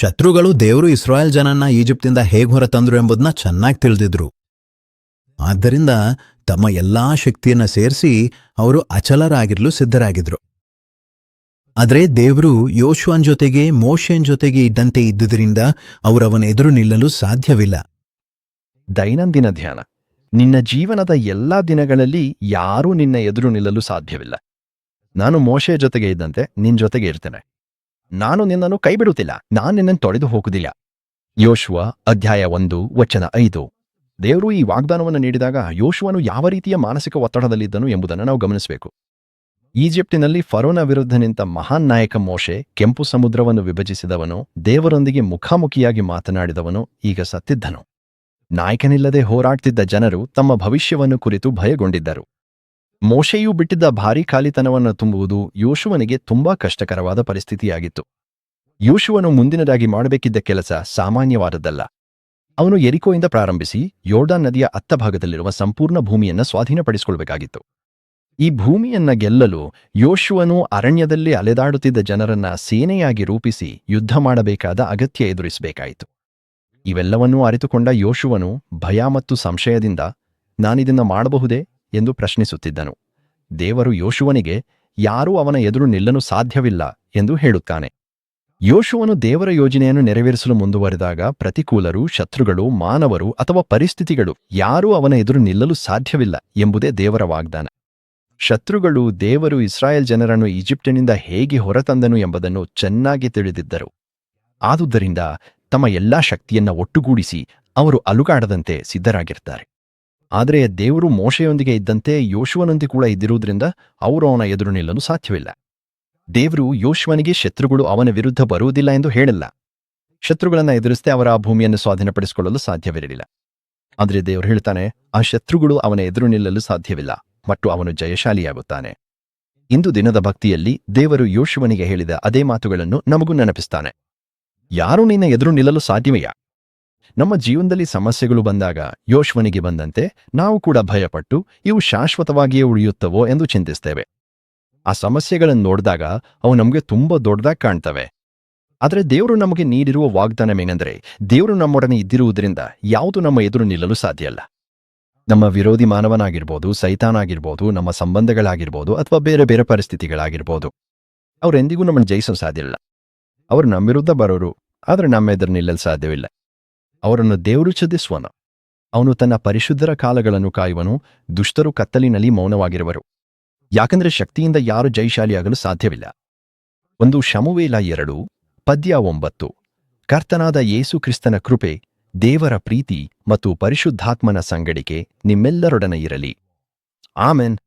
ಶತ್ರುಗಳು ದೇವರು ಇಸ್ರಾಯೇಲ್ ಜನನ್ನ ಈಜಿಪ್ತಿಂದ ಹೇಗೆ ಹೊರತಂದ್ರು ಎಂಬುದನ್ನ ಚೆನ್ನಾಗಿ ತಿಳಿದಿದ್ರು. ಆದ್ದರಿಂದ ತಮ್ಮ ಎಲ್ಲಾ ಶಕ್ತಿಯನ್ನ ಸೇರಿಸಿ ಅವರು ಅಚಲರಾಗಿರಲು ಸಿದ್ಧರಾಗಿದ್ರು. ಆದ್ರೆ ದೇವರು ಯೋಶುವನ್ ಜೊತೆಗೆ ಮೋಶೆನ್ ಜೊತೆಗೆ ಇದ್ದಂತೆ ಇದ್ದುದರಿಂದ ಅವರವನ ಎದುರು ನಿಲ್ಲಲು ಸಾಧ್ಯವಿಲ್ಲ. ದೈನಂದಿನ ಧ್ಯಾನ. ನಿನ್ನ ಜೀವನದ ಎಲ್ಲಾ ದಿನಗಳಲ್ಲಿ ಯಾರೂ ನಿನ್ನ ಎದುರು ನಿಲ್ಲಲು ಸಾಧ್ಯವಿಲ್ಲ. ನಾನು ಮೋಶೆ ಜೊತೆಗೆ ಇದ್ದಂತೆ ನಿನ್ ಜೊತೆಗೆ ಇರ್ತೇನೆ. ನಾನು ನಿನ್ನನ್ನು ಕೈಬಿಡುತ್ತಿಲ್ಲ. ನಾನು ನಿನ್ನನ್ನು ತೊಳೆದು ಹೋಗುವುದಿಲ್ಲ. ಯೋಶುವ ಅಧ್ಯಾಯ ಒಂದು, ವಚನ ಐದು. ದೇವರು ಈ ವಾಗ್ದಾನವನ್ನು ನೀಡಿದಾಗ ಯೋಶುವನು ಯಾವ ರೀತಿಯ ಮಾನಸಿಕ ಒತ್ತಡದಲ್ಲಿದ್ದನು ಎಂಬುದನ್ನು ನಾವು ಗಮನಿಸಬೇಕು. ಈಜಿಪ್ಟಿನಲ್ಲಿ ಫರೋನ ವಿರುದ್ಧ ನಿಂತ ಮಹಾನ್ ನಾಯಕ ಮೋಶೆ ಕೆಂಪು ಸಮುದ್ರವನ್ನು ವಿಭಜಿಸಿದವನು, ದೇವರೊಂದಿಗೆ ಮುಖಾಮುಖಿಯಾಗಿ ಮಾತನಾಡಿದವನು, ಈಗ ಸತ್ತಿದ್ದನು. ನಾಯಕನಿಲ್ಲದೆ ಹೋರಾಡ್ತಿದ್ದ ಜನರು ತಮ್ಮ ಭವಿಷ್ಯವನ್ನು ಕುರಿತು ಭಯಗೊಂಡಿದ್ದರು. ಮೋಶೆಯು ಬಿಟ್ಟಿದ್ದ ಭಾರೀ ಖಾಲಿತನವನ್ನು ತುಂಬುವುದು ಯೋಶುವನಿಗೆ ತುಂಬಾ ಕಷ್ಟಕರವಾದ ಪರಿಸ್ಥಿತಿಯಾಗಿತ್ತು. ಯೋಶುವನು ಮುಂದಿನದಾಗಿ ಮಾಡಬೇಕಿದ್ದ ಕೆಲಸ ಸಾಮಾನ್ಯವಾದದ್ದಲ್ಲ. ಅವನು ಎರಿಕೋಯಿಂದ ಪ್ರಾರಂಭಿಸಿ ಯೋರ್ಡಾನ್ ನದಿಯ ಅತ್ತ ಭಾಗದಲ್ಲಿರುವ ಸಂಪೂರ್ಣ ಭೂಮಿಯನ್ನು ಸ್ವಾಧೀನಪಡಿಸಿಕೊಳ್ಬೇಕಾಗಿತ್ತು. ಈ ಭೂಮಿಯನ್ನ ಗೆಲ್ಲಲು ಯೋಶುವನು ಅರಣ್ಯದಲ್ಲಿ ಅಲೆದಾಡುತ್ತಿದ್ದ ಜನರನ್ನ ಸೇನೆಯಾಗಿ ರೂಪಿಸಿ ಯುದ್ಧ ಮಾಡಬೇಕಾದ ಅಗತ್ಯ ಎದುರಿಸಬೇಕಾಯಿತು. ಇವೆಲ್ಲವನ್ನೂ ಅರಿತುಕೊಂಡ ಯೋಶುವನು ಭಯ ಮತ್ತು ಸಂಶಯದಿಂದ, ನಾನಿದನ್ನು ಮಾಡಬಹುದೇ? ಎಂದು ಪ್ರಶ್ನಿಸುತ್ತಿದ್ದನು. ದೇವರು ಯೋಶುವನಿಗೆ, ಯಾರೂ ಅವನ ಎದುರು ನಿಲ್ಲಲು ಸಾಧ್ಯವಿಲ್ಲ ಎಂದು ಹೇಳುತ್ತಾನೆ. ಯೋಶುವನು ದೇವರ ಯೋಜನೆಯನ್ನು ನೆರವೇರಿಸಲು ಮುಂದುವರೆದಾಗ ಪ್ರತಿಕೂಲರು, ಶತ್ರುಗಳು, ಮಾನವರು ಅಥವಾ ಪರಿಸ್ಥಿತಿಗಳು ಯಾರೂ ಅವನ ಎದುರು ನಿಲ್ಲಲು ಸಾಧ್ಯವಿಲ್ಲ ಎಂಬುದೇ ದೇವರ ವಾಗ್ದಾನ. ಶತ್ರುಗಳು, ದೇವರು ಇಸ್ರಾಯೇಲ್ ಜನರನ್ನು ಈಜಿಪ್ಟಿನಿಂದ ಹೇಗೆ ಹೊರತಂದನು ಎಂಬುದನ್ನು ಚೆನ್ನಾಗಿ ತಿಳಿದಿದ್ದರು. ಆದುದರಿಂದ ತಮ್ಮ ಎಲ್ಲಾ ಶಕ್ತಿಯನ್ನ ಒಟ್ಟುಗೂಡಿಸಿ ಅವರು ಅಲುಗಾಡದಂತೆ ಸಿದ್ಧರಾಗಿರ್ತಾರೆ. ಆದರೆ ದೇವರು ಮೋಶೆಯೊಂದಿಗೆ ಇದ್ದಂತೆ ಯೋಶುವನೊಂದಿಗೆ ಕೂಡ ಇದ್ದಿರುವುದರಿಂದ ಅವರು ಅವನ ಎದುರು ನಿಲ್ಲಲು ಸಾಧ್ಯವಿಲ್ಲ. ದೇವರು ಯೋಶುವನಿಗೆ ಶತ್ರುಗಳು ಅವನ ವಿರುದ್ಧ ಬರುವುದಿಲ್ಲ ಎಂದು ಹೇಳಿಲ್ಲ. ಶತ್ರುಗಳನ್ನ ಎದುರಿಸದೆ ಅವರ ಆ ಭೂಮಿಯನ್ನು ಸ್ವಾಧೀನಪಡಿಸಿಕೊಳ್ಳಲು ಸಾಧ್ಯವಿರಲಿಲ್ಲ. ಆದರೆ ದೇವರು ಹೇಳ್ತಾನೆ, ಆ ಶತ್ರುಗಳು ಅವನ ಎದುರು ನಿಲ್ಲಲು ಸಾಧ್ಯವಿಲ್ಲ, ಮತ್ತು ಅವನು ಜಯಶಾಲಿಯಾಗುತ್ತಾನೆ. ಇಂದು ದಿನದ ಭಕ್ತಿಯಲ್ಲಿ ದೇವರು ಯೋಶುವನಿಗೆ ಹೇಳಿದ ಅದೇ ಮಾತುಗಳನ್ನು ನಮಗೂ ನೆನಪಿಸ್ತಾನೆ. ಯಾರು ನಿನ್ನ ಎದುರು ನಿಲ್ಲಲು ಸಾಧ್ಯವೆಯಾ ನಮ್ಮ ಜೀವನದಲ್ಲಿ ಸಮಸ್ಯೆಗಳು ಬಂದಾಗ ಯೋಶ್ವನಿಗೆ ಬಂದಂತೆ ನಾವು ಕೂಡ ಭಯಪಟ್ಟು ಇವು ಶಾಶ್ವತವಾಗಿಯೇ ಉಳಿಯುತ್ತವೋ ಎಂದು ಚಿಂತಿಸ್ತೇವೆ. ಆ ಸಮಸ್ಯೆಗಳನ್ನು ನೋಡಿದಾಗ ಅವು ನಮಗೆ ತುಂಬಾ ದೊಡ್ಡದಾಗಿ ಕಾಣ್ತವೆ. ಆದರೆ ದೇವರು ನಮಗೆ ನೀಡಿರುವ ವಾಗ್ದಾನವೇನೆಂದರೆ ದೇವರು ನಮ್ಮೊಡನೆ ಇದ್ದಿರುವುದರಿಂದ ಯಾವುದು ನಮ್ಮ ಎದುರು ನಿಲ್ಲಲು ಸಾಧ್ಯ ಅಲ್ಲ. ನಮ್ಮ ವಿರೋಧಿ ಮಾನವನಾಗಿರ್ಬೋದು, ಸೈತಾನಾಗಿರ್ಬೋದು, ನಮ್ಮ ಸಂಬಂಧಗಳಾಗಿರ್ಬೋದು ಅಥವಾ ಬೇರೆ ಬೇರೆ ಪರಿಸ್ಥಿತಿಗಳಾಗಿರ್ಬೋದು. ಅವರೆಂದಿಗೂ ನಮ್ಮನ್ನು ಜಯಿಸಲು ಸಾಧ್ಯವಿಲ್ಲ ಅವರು ನಮ್ಮ ವಿರುದ್ಧ ಬರೋರು, ಆದರೆ ನಮ್ಮ ಎದುರು ನಿಲ್ಲಲು ಸಾಧ್ಯವಿಲ್ಲ. ಅವರನ್ನು ದೇವರು ಛದಿಸುವನು ಅವನು ತನ್ನ ಪರಿಶುದ್ಧರ ಕಾಲಗಳನ್ನು ಕಾಯುವನು, ದುಷ್ಟರು ಕತ್ತಲಿನಲ್ಲಿ ಮೌನವಾಗಿರುವರು. ಯಾಕಂದ್ರೆ ಶಕ್ತಿಯಿಂದ ಯಾರು ಜೈಶಾಲಿಯಾಗಲು ಸಾಧ್ಯವಿಲ್ಲ. ಒಂದು ಶಮುವೇಲ ಎರಡು, ಪದ್ಯ ಒಂಬತ್ತು. ಕರ್ತನಾದ ಯೇಸು ಕ್ರಿಸ್ತನ ಕೃಪೆ, ದೇವರ ಪ್ರೀತಿ ಮತ್ತು ಪರಿಶುದ್ಧಾತ್ಮನ ಸಂಗಡಿಕೆ ನಿಮ್ಮೆಲ್ಲರೊಡನೆ ಇರಲಿ. ಆಮೆನ್.